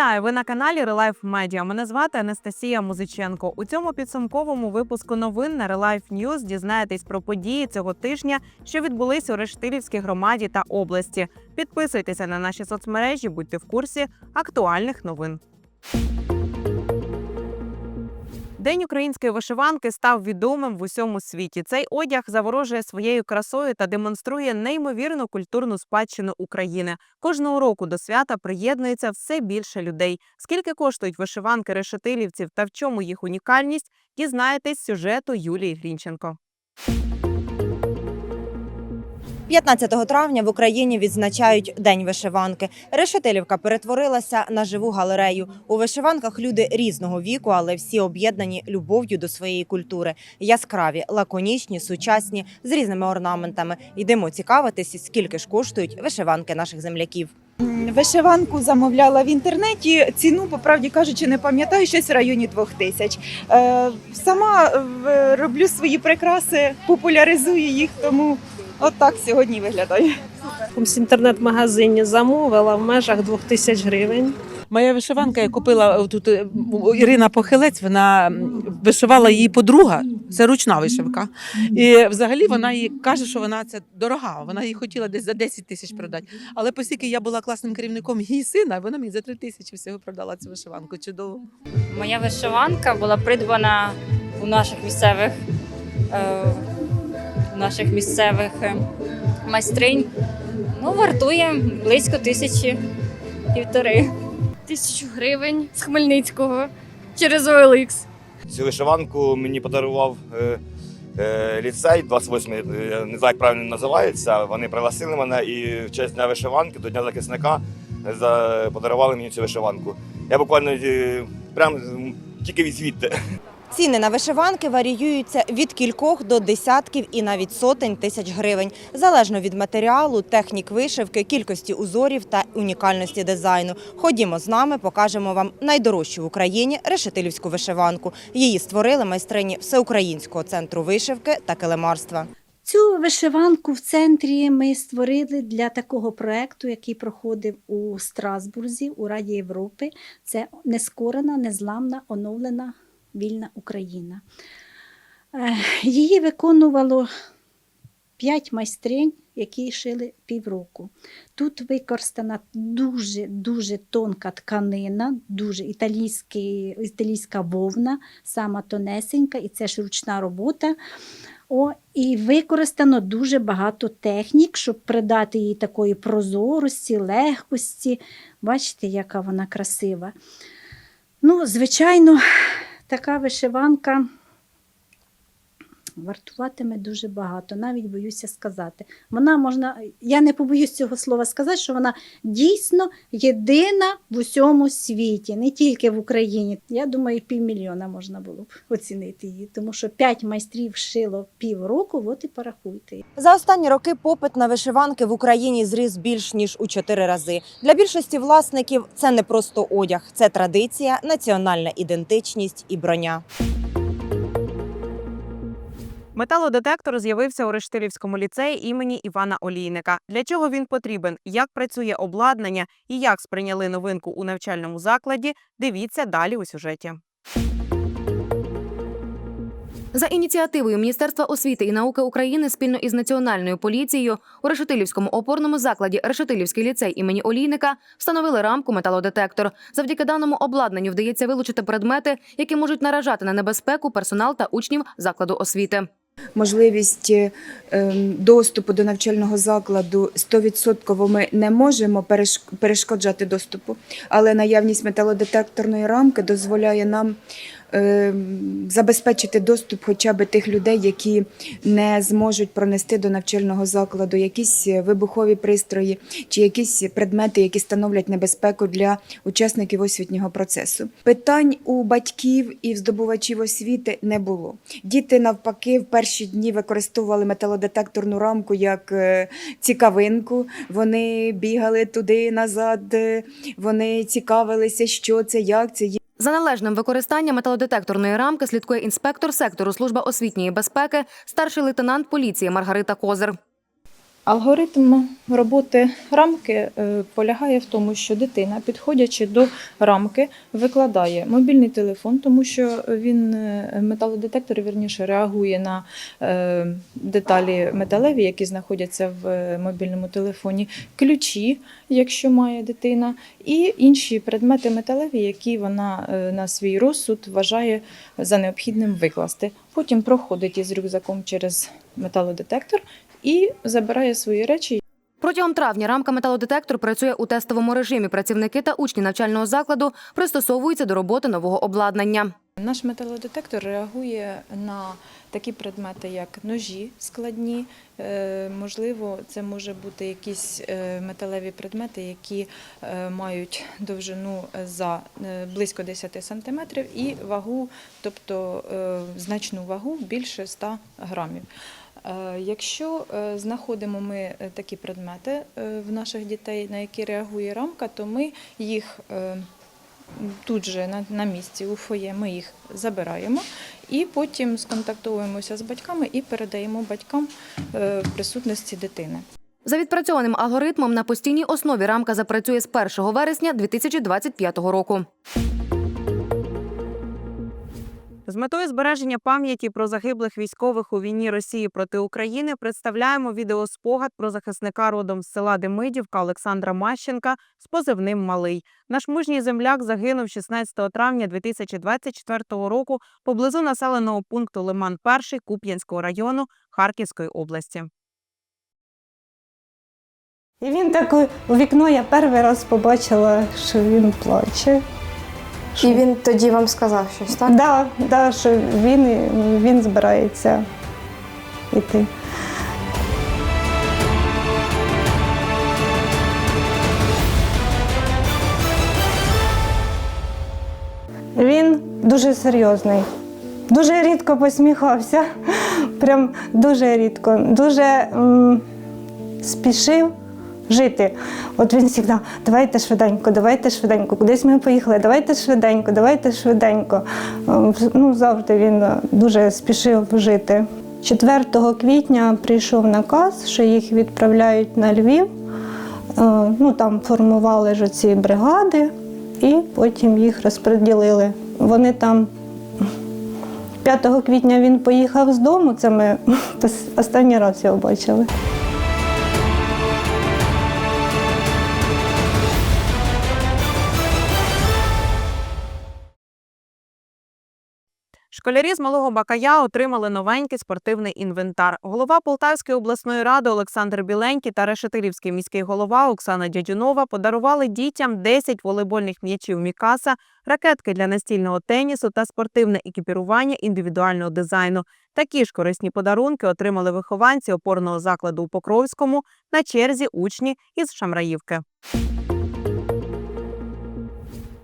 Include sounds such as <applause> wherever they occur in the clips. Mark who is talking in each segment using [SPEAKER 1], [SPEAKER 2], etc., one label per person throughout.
[SPEAKER 1] Вітаю! Ви на каналі Релайф Медіа. Мене звати Анастасія Музиченко. У цьому підсумковому випуску новин на Релайф Ньюз дізнаєтесь про події цього тижня, що відбулись у Рештилівській громаді та області. Підписуйтеся на наші соцмережі, будьте в курсі актуальних новин. День української вишиванки став відомим в усьому світі. Цей одяг заворожує своєю красою та демонструє неймовірну культурну спадщину України. Кожного року до свята приєднується все більше людей. Скільки коштують вишиванки решетилівців та в чому їх унікальність, дізнаєтесь сюжету Юлії Грінченко.
[SPEAKER 2] 15 травня в Україні відзначають День вишиванки. Решетилівка перетворилася на живу галерею. У вишиванках люди різного віку, але всі об'єднані любов'ю до своєї культури. Яскраві, лаконічні, сучасні, з різними орнаментами. Йдемо цікавитися, скільки ж коштують вишиванки наших земляків.
[SPEAKER 3] Вишиванку замовляла в інтернеті. Ціну, по правді кажучи, не пам'ятаю, щось в районі двох тисяч. Е, Сама е, роблю свої прикраси, популяризую їх, тому от так сьогодні виглядає.
[SPEAKER 4] В інтернет-магазині замовила в межах 2000 гривень.
[SPEAKER 5] Моя вишиванка я купила тут е, Ірина Похилець. Вона вишивала її подруга. Це ручна вишивка. І взагалі вона їй каже, що вона це дорога. Вона її хотіла десь за 10 тисяч продати. Але оскільки я була класним керівником її сина, вона мені за 3 тисячі всього продала цю вишиванку. Чудово.
[SPEAKER 6] Моя вишиванка була придбана у наших місцевих, е, наших місцевих е, майстринь. Ну, вартує близько тисячі півтори.
[SPEAKER 7] тисячу гривень з Хмельницького через OLX.
[SPEAKER 8] Цю вишиванку мені подарував е, е, ліцей 28, я не знаю, як правильно називається. Вони пригласили мене і в честь дня вишиванки до Дня захисника за, подарували мені цю вишиванку. Я буквально е, прям тільки від звідти.
[SPEAKER 2] Ціни на вишиванки варіюються від кількох до десятків і навіть сотень тисяч гривень, залежно від матеріалу, технік вишивки, кількості узорів та унікальності дизайну. Ходімо з нами, покажемо вам найдорожчу в Україні решетилівську вишиванку. Її створили майстрині Всеукраїнського центру вишивки та килимарства.
[SPEAKER 9] Цю вишиванку в центрі ми створили для такого проекту, який проходив у Страсбурзі у Раді Європи. Це нескорена, незламна, оновлена вільна Україна. Е, Її виконувало п'ять майстринь, які шили півроку. Тут використана дуже дуже тонка тканина, дуже італійська вовна, сама тонесенька, і це ж ручна робота. О, і використано дуже багато технік, щоб придати їй такої прозорості, легкості. Бачите, яка вона красива. Ну, звичайно, така вишиванка вартуватиме дуже багато, навіть боюся сказати. Вона можна, я не побоюсь цього слова сказати, що вона дійсно єдина в усьому світі, не тільки в Україні. Я думаю, півмільйона можна було б оцінити її, тому що п'ять майстрів шило півроку, от і порахуйте.
[SPEAKER 2] За останні роки попит на вишиванки в Україні зріс більш ніж у чотири рази. Для більшості власників це не просто одяг, це традиція, національна ідентичність і броня.
[SPEAKER 1] Металодетектор з'явився у Рештилівському ліцеї імені Івана Олійника. Для чого він потрібен, як працює обладнання і як сприйняли новинку у навчальному закладі, дивіться далі у сюжеті.
[SPEAKER 10] За ініціативою Міністерства освіти і науки України спільно із національною поліцією у Решетилівському опорному закладі Решетилівський ліцей імені Олійника встановили рамку металодетектор. Завдяки даному обладнанню вдається вилучити предмети, які можуть наражати на небезпеку персонал та учнів закладу освіти.
[SPEAKER 11] Можливість ем, доступу до навчального закладу 100% ми не можемо переш- перешкоджати доступу, але наявність металодетекторної рамки дозволяє нам забезпечити доступ хоча б тих людей, які не зможуть пронести до навчального закладу якісь вибухові пристрої чи якісь предмети, які становлять небезпеку для учасників освітнього процесу. Питань у батьків і здобувачів освіти не було. Діти навпаки в перші дні використовували металодетекторну рамку як е, цікавинку. Вони бігали туди назад, е, вони цікавилися, що це, як це.
[SPEAKER 10] За належним використанням металодетекторної рамки слідкує інспектор сектору служба освітньої безпеки, старший лейтенант поліції Маргарита Козир.
[SPEAKER 3] Алгоритм роботи рамки е, полягає в тому, що дитина, підходячи до рамки, викладає мобільний телефон, тому що він е, металодетектор вірніше реагує на е, деталі металеві, які знаходяться в мобільному телефоні, ключі, якщо має дитина, і інші предмети металеві, які вона на свій розсуд вважає за необхідним викласти. Потім проходить із рюкзаком через металодетектор і забирає свої речі.
[SPEAKER 10] Протягом травня рамка металодетектор працює у тестовому режимі. Працівники та учні навчального закладу пристосовуються до роботи нового обладнання.
[SPEAKER 3] Наш металодетектор реагує на такі предмети, як ножі складні. Е, Можливо, це може бути якісь е, металеві предмети, які е, мають довжину за близько 10 см і вагу, тобто значну вагу більше 100 грамів. Е, Якщо е, знаходимо ми е, такі предмети в наших дітей, на які реагує рамка, то ми їх тут же на, місці у фоє ми їх забираємо і потім сконтактуємося з батьками і передаємо батькам в присутності дитини.
[SPEAKER 10] За відпрацьованим алгоритмом на постійній основі рамка запрацює з 1 вересня 2025 року.
[SPEAKER 1] З метою збереження пам'яті про загиблих військових у війні Росії проти України представляємо відеоспогад про захисника родом з села Демидівка Олександра Мащенка з позивним Малий. Наш мужній земляк загинув 16 травня 2024 року поблизу населеного пункту Лиман 1 Куп'янського району Харківської області.
[SPEAKER 9] І він так у- вікно я перший раз побачила, що він плаче.
[SPEAKER 7] І він тоді вам сказав щось, так?
[SPEAKER 9] Да, да, що він, він збирається йти. Він дуже серйозний, дуже рідко посміхався, прям дуже рідко, дуже м, спішив жити. От він завжди, давайте швиденько, давайте швиденько, кудись ми поїхали, давайте швиденько, давайте швиденько. Ем, Ну, завжди він е, дуже спішив жити. 4 квітня прийшов наказ, що їх відправляють на Львів. Е, Ну, там формували ж ці бригади і потім їх розподілили. Вони там 5 квітня він поїхав з дому, це ми <laughs> останній раз його бачили.
[SPEAKER 1] Школярі з малого Бакая отримали новенький спортивний інвентар. Голова Полтавської обласної ради Олександр Біленький та Решетилівський міський голова Оксана Дядюнова подарували дітям 10 волейбольних м'ячів Мікаса, ракетки для настільного тенісу та спортивне екіпірування індивідуального дизайну. Такі ж корисні подарунки отримали вихованці опорного закладу у Покровському на черзі учні із Шамраївки.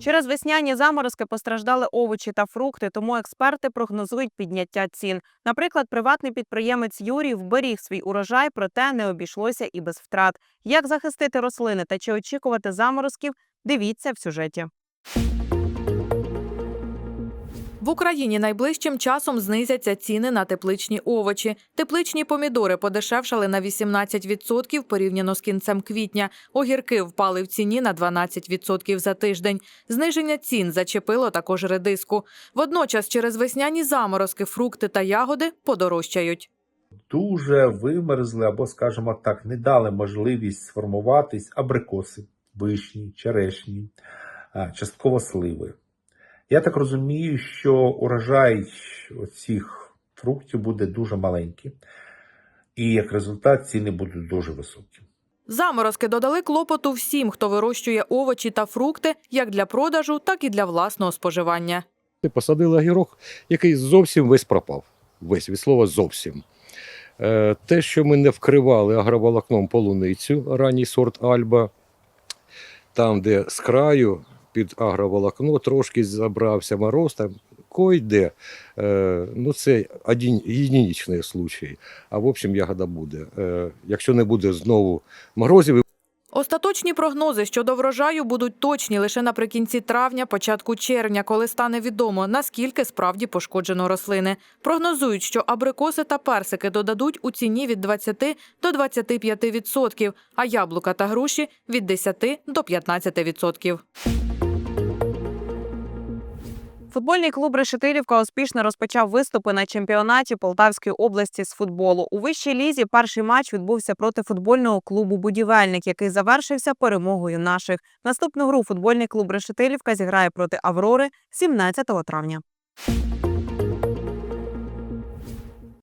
[SPEAKER 1] Через весняні заморозки постраждали овочі та фрукти, тому експерти прогнозують підняття цін. Наприклад, приватний підприємець Юрій вберіг свій урожай, проте не обійшлося і без втрат. Як захистити рослини та чи очікувати заморозків? Дивіться в сюжеті.
[SPEAKER 12] В Україні найближчим часом знизяться ціни на тепличні овочі. Тепличні помідори подешевшали на 18% порівняно з кінцем квітня. Огірки впали в ціні на 12% за тиждень. Зниження цін зачепило також редиску. Водночас через весняні заморозки фрукти та ягоди подорожчають.
[SPEAKER 13] дуже вимерзли або, скажімо так, не дали можливість сформуватись абрикоси, вишні, черешні, частково сливи. Я так розумію, що урожай цих фруктів буде дуже маленький, і як результат ціни будуть дуже високі.
[SPEAKER 12] Заморозки додали клопоту всім, хто вирощує овочі та фрукти як для продажу, так і для власного споживання.
[SPEAKER 14] Посадили огірок, який зовсім весь пропав. Весь від слова зовсім. Е, Те, що ми не вкривали агроволокном полуницю, ранній сорт Альба, там, де з краю під агроволокно трошки забрався мороз, там койде. Е, Ну, це один єдиничний случай. А в общем, ягода буде. Е, Якщо не буде знову морозів,
[SPEAKER 12] Остаточні прогнози щодо врожаю будуть точні лише наприкінці травня, початку червня, коли стане відомо, наскільки справді пошкоджено рослини. Прогнозують, що абрикоси та персики додадуть у ціні від 20 до 25 відсотків, а яблука та груші – від 10 до 15 відсотків.
[SPEAKER 1] Футбольний клуб Решетилівка успішно розпочав виступи на чемпіонаті Полтавської області з футболу. У вищій лізі перший матч відбувся проти футбольного клубу Будівельник, який завершився перемогою наших. Наступну гру футбольний клуб Решетилівка зіграє проти Аврори 17 травня.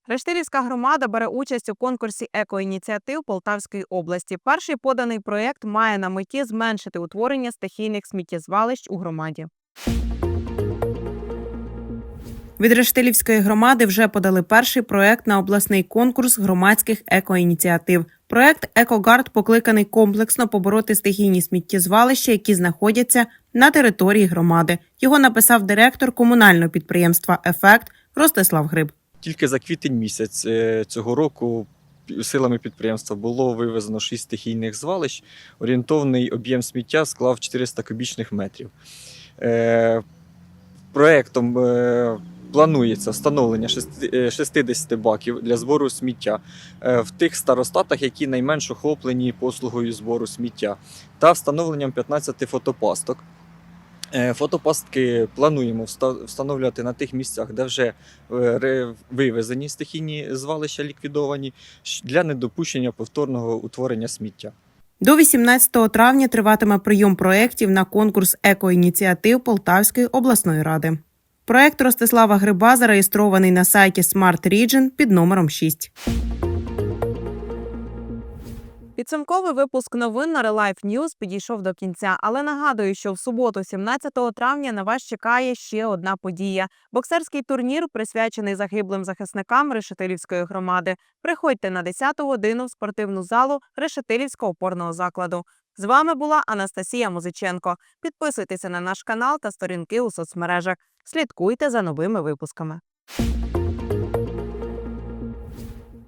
[SPEAKER 1] Рештилівська громада бере участь у конкурсі екоініціатив Полтавської області. Перший поданий проєкт має на меті зменшити утворення стихійних сміттєзвалищ у громаді. Від Рештилівської громади вже подали перший проект на обласний конкурс громадських екоініціатив. Проект Екогард покликаний комплексно побороти стихійні сміттєзвалища, які знаходяться на території громади. Його написав директор комунального підприємства Ефект Ростислав Гриб.
[SPEAKER 15] Тільки за квітень місяць е, цього року силами підприємства було вивезено 6 стихійних звалищ. Орієнтовний об'єм сміття склав 400 кубічних метрів. Е, Проектом е, планується встановлення шести- е, 60 баків для збору сміття е, в тих старостатах, які найменш охоплені послугою збору сміття, та встановленням 15 фотопасток. Е, Фотопастки плануємо встановлювати на тих місцях, де вже вивезені стихійні звалища ліквідовані для недопущення повторного утворення сміття.
[SPEAKER 1] До 18 травня триватиме прийом проєктів на конкурс екоініціатив Полтавської обласної ради. Проєкт Ростислава Гриба зареєстрований на сайті Smart Region під номером 6. Підсумковий випуск новин на Relife News підійшов до кінця, але нагадую, що в суботу, 17 травня, на вас чекає ще одна подія: боксерський турнір, присвячений загиблим захисникам Решетилівської громади. Приходьте на 10 годину в спортивну залу Решетилівського опорного закладу. З вами була Анастасія Музиченко. Підписуйтеся на наш канал та сторінки у соцмережах. Слідкуйте за новими випусками.